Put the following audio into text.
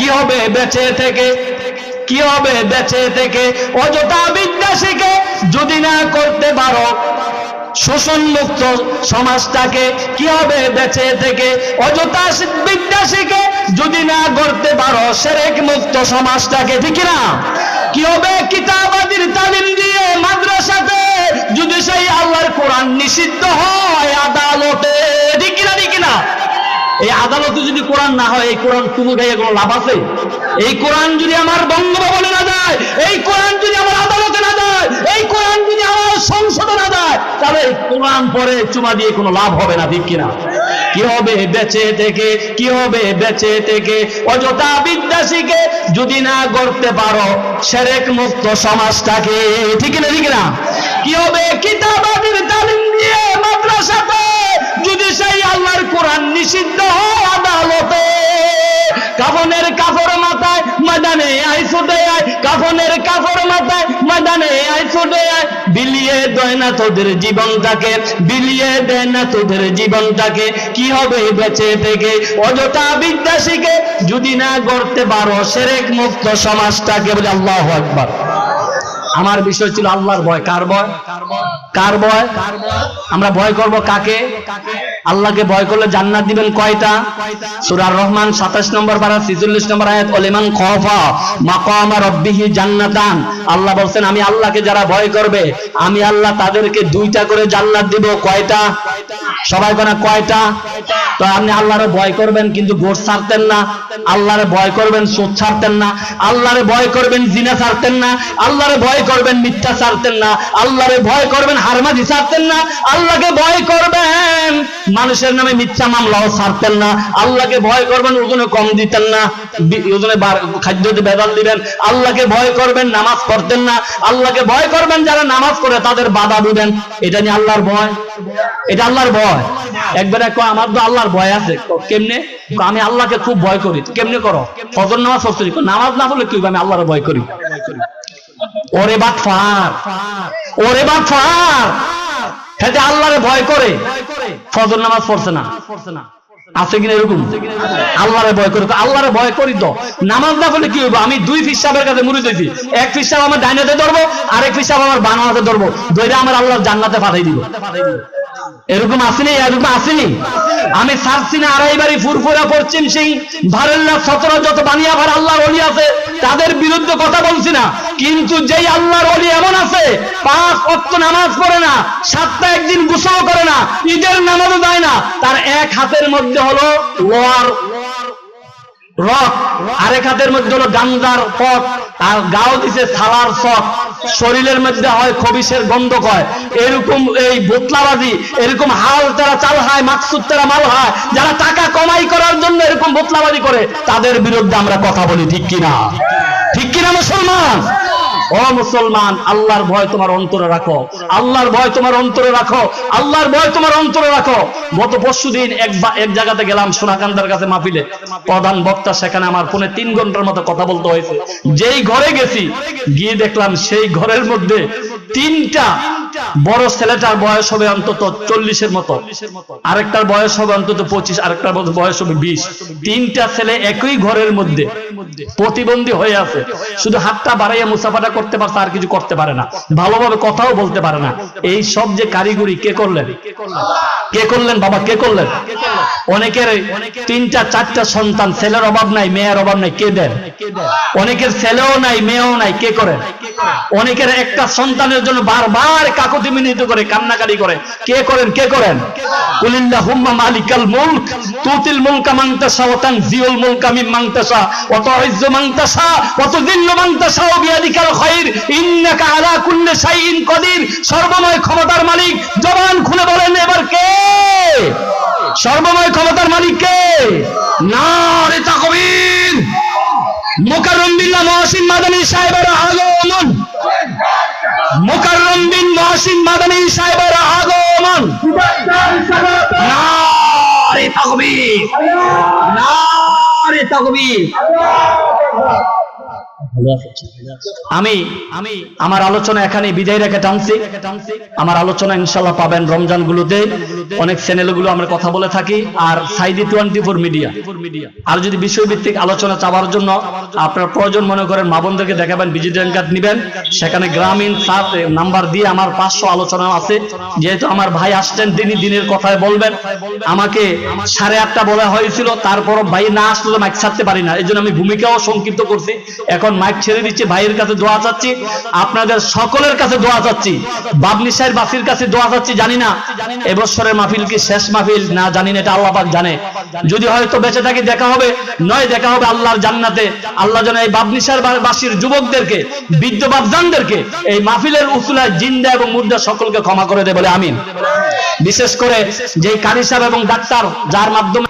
কি হবে বেঁচে থেকে? কি হবে বেঁচে থেকে? অযথা বিদ্যা শিখে যদি না করতে পারো, শোষণ মুক্ত সমাজটাকে কি হবে বেঁচে থেকে? অযথা বিদ্যা শিখে যদি না করতে পারো, সেরেক মুক্ত সমাজটাকে, ঠিক না কি হবে? কিতাবাদির তালিম দিয়ে মাদ্রাসাতে যদি সেই আল্লাহর কোরআন নিষিদ্ধ হয় এই আদালতে যদি কোরআন না হয়, এই কোরআন তুমি গাইয়ে কোনো লাভ আছে? এই কোরআন যদি আমার বঙ্গভবনে না যায়, এই কোরআন যদি আমার আদালতে না যায়, এই কোরআন যদি আমার সংসদে না যায়, তাহলে এই কোরআন পরে চুমা দিয়ে কোনো লাভ হবে না, ঠিক কিনা? কি হবে বেঁচে থেকে, কি হবে বেঁচে থেকে? অযথা বিদ্যা শিখে যদি না করতে পারো, সেরেক মুক্ত সমাজটাকে, ঠিক না ঠিক না কি হবে কিতাবাদের তালিম দিয়ে ছুটে বিলিয়ে দেয় না তোদের জীবনটাকে, বিলিয়ে দেয় না তোদের জীবনটাকে। কি হবে বেঁচে থেকে? অযথা বিদ্যা শিখে যদি না করতে পারো, সেরেক মুক্ত সমাজটাকে বলে আল্লাহ একবার আমার বিষয় ছিল আল্লাহর ভয়, কার ভয়? কার ভয়? আমরা ভয় করব কাকে? আল্লাহকে ভয় করলে জান্নাত দিবেন কয়টা? সূরার রহমান 27 নম্বর পারা 46 নম্বর আয়াত, ওলিমান খফা মাকামা রাব্বিহি জান্নাতান। আল্লাহ বলছেন, আমি আল্লাহকে যারা ভয় করবে, আমি আল্লাহ তাদেরকে দুইটা করে জান্নাত দিব। কয়টা? সবাই কোনা কয়টা? তো আপনি আল্লাহরে ভয় করবেন, কিন্তু গোট ছাড়তেন না। আল্লাহরে ভয় করবেন সুদ ছাড়তেন না। আল্লাহরে ভয় করবেন, জিনা ছাড়তেন না। আল্লাহরে ভয় করবেন, মিথ্যা ছাড়তেন না। আল্লাহরে ভয় করবেন হারমাজি ছাড়তেন না। আল্লাহকে ভয় করবেন। মানুষের নামে মিথ্যা মামলাও ছাড়তেন না। আল্লাহকে ভয় করবেন, ওজনে কম দিতেন না। ওজনে খাদ্যতে বেদাল দিবেন। আল্লাহকে ভয় করবেন, নামাজ পড়তেন না। আল্লাহকে ভয় করবেন, যারা নামাজ করে তাদের বাধা দিবেন। এটা নিয়ে আল্লাহর ভয়। এটা আল্লাহর ভয়। একবার কয়, আমার তো আল্লাহর ভয় আছে। কেমনে? আমি আল্লাহকে খুব ভয় করি। কেমনে করো? ফজর নামাজ নামাজ না বলে কি আমি আল্লাহর ভয় করি। ওরে বাদ ফার, ওরে বাদ ফার। হ্যাঁ আল্লাহরে ভয় করে। ফজর নামাজ পড়ছে না। আছে কিনা এরকম? আল্লাহরে ভয় করে। আল্লাহরে ভয় করি তো। নামাজ না করলে কি হইব? আমি দুই ফিসাবের কাছে মুড়ি দিয়েছি এক ফিসাব আমার ডাইনাতে ধরবো, আরেক ফিসাব আমার বানাতে ধরবো। দুইটা আমার আল্লাহর জান্নাতে পাঠাই দিব। এরকম আসেনি এরকম আসেনি। আমি সারছি না আড়াই বাড়ি ফুরফুরা পশ্চিম সিং ভারেল্লা সতরা যত বানিয়া ভার আল্লাহর অলি আছে, তাদের বিরুদ্ধে কথা বলছি না। কিন্তু যেই আল্লাহর অলি এমন আছে, পাঁচ অক্ত নামাজ পড়ে না সাতটা একদিন গুসাও করে না, ঈদের নামাজও যায় না, তার এক হাতের মধ্যে হলো লোয়ার রক, আরেক হাতের মধ্যে হলো গান্দার পথ। আর গাও দিছে থালার শখ। শরীরের মধ্যে হয় খবিসের গন্ধ কয়। এরকম এই বোতলাবাজি, এরকম হাল তারা চাল হয় মাকসুদ তারা মাল হয় যারা টাকা কমাই করার জন্য এরকম বোতলাবাজি করে, তাদের বিরুদ্ধে আমরা কথা বলি, ঠিক কিনা? ঠিক কিনা মুসলমান? ও মুসলমান, আল্লাহর ভয় তোমার অন্তরে রাখো। আল্লাহর ভয় তোমার অন্তরে রাখো। আল্লাহর ভয় তোমার অন্তরে রাখো। গত পরশু দিন এক এক জায়গাতে গেলাম সোনাকান্দার কাছে মাহফিলে। প্রধান বক্তা সেখানে আমার ফোনে তিন ঘণ্টার মতো কথা বলতে হয়েছে। যেই ঘরে গেছি, গিয়ে দেখলাম সেই ঘরের মধ্যে তিনটা বড় ছেলেটার বয়স হবে অন্তত চল্লিশের মতো। আরেকটার বয়স হবে অন্তত পঁচিশ, আরেকটার বয়স হবে বিশ। তিনটা ছেলে একই ঘরের মধ্যে প্রতিবন্ধী হয়ে আছে। শুধু হাতটা বাড়াইয়া মুসাফাটা করতে পারছে, আর কিছু করতে পারে না। ভালোভাবে কথাও বলতে পারে না। এই সব যে কারিগরি, কে করলেন? কে করলেন বাবা? কে করলেন? অনেকের তিনটা, চারটা সন্তান, ছেলের অভাব নাই, মেয়ের অভাব নাই, কে দেন? অনেকের ছেলেও নাই, মেয়েও নাই, কে করেন অনেকের একটা সন্তানের জন্য বারবার কাকতি মিনিত করে, কান্নাকাটি করে। কে করেন? কে করেন? কুলিল্লাহ হুম্মা মালিকাল মুলক, তুতিল মুলকা মাংতাসা ও তানজিউল মুলকা মিম মাংতাসা সর্বময় ক্ষমতার মালিক জবান খুলে বলেন এবার কে? সর্বময় ক্ষমতার মালিক কে? নারে তাকবীর। মুকাররম বিল্লাহ মহসিন মাদানী সাহেবের আগমন। মুকাররম বিন মহসিন মাদানী সাহেবের আগমন। নারে তাকবীর। নারে তাকবীর। আমি আমি, আমার আলোচনা এখানে বিদায় রেখে টানছি। আমার আলোচনা ইনশাল্লাহ পাবেন রমজান গুলোতে অনেক চ্যানেলগুলো আমরা কথা বলে থাকি। আর সাইদি টোয়েন্টি ফোর মিডিয়া। আর যদি বিষয়ভিত্তিক আলোচনা চাওয়ার জন্য আপনার প্রয়োজন মনে করেন, মা বোনদেরকে দেখাবেন ভিজিটিং কার্ড নিবেন। সেখানে গ্রামীণ সাত নাম্বার দিয়ে আমার পাঁচশো আলোচনা আছে। যেহেতু আমার ভাই আসছেন, তিনি দিনের কথায় বলবেন। আমাকে সাড়ে আটটা বলা হয়েছিল তারপর ভাই না আসলে মাইক ছাড়তে পারি না। এই আমি ভূমিকাও সংক্ষিপ্ত করছি। এখন মাইক ছেড়ে দিচ্ছি, ভাইয়ের কাছে দোয়া চাচ্ছি, আপনাদের সকলের কাছে দোয়া চাচ্ছি। বাবলি সাহেব, বাসির কাছে দোয়া চাচ্ছি, জানি না এবছরের মাহফিল কি শেষ মাহফিল? না, জানি না, এটা আল্লাহ পাক জানে। যদি হয়তো বেঁচে থাকি, দেখা হবে, নয়, দেখা হবে আল্লাহর জান্নাতে। আল্লাহ যেন এই বাবলি সাহেব বাসির যুবকদেরকে, বৃদ্ধ বাবজানদেরকে এই মাহফিলের উসুলায় জিন্দা এবং মুর্দা সকলকে ক্ষমা করে দেয় বলে আমিন। বিশেষ করে যে কারি সাহেব এবং ডাক্তার, যার মাধ্যমে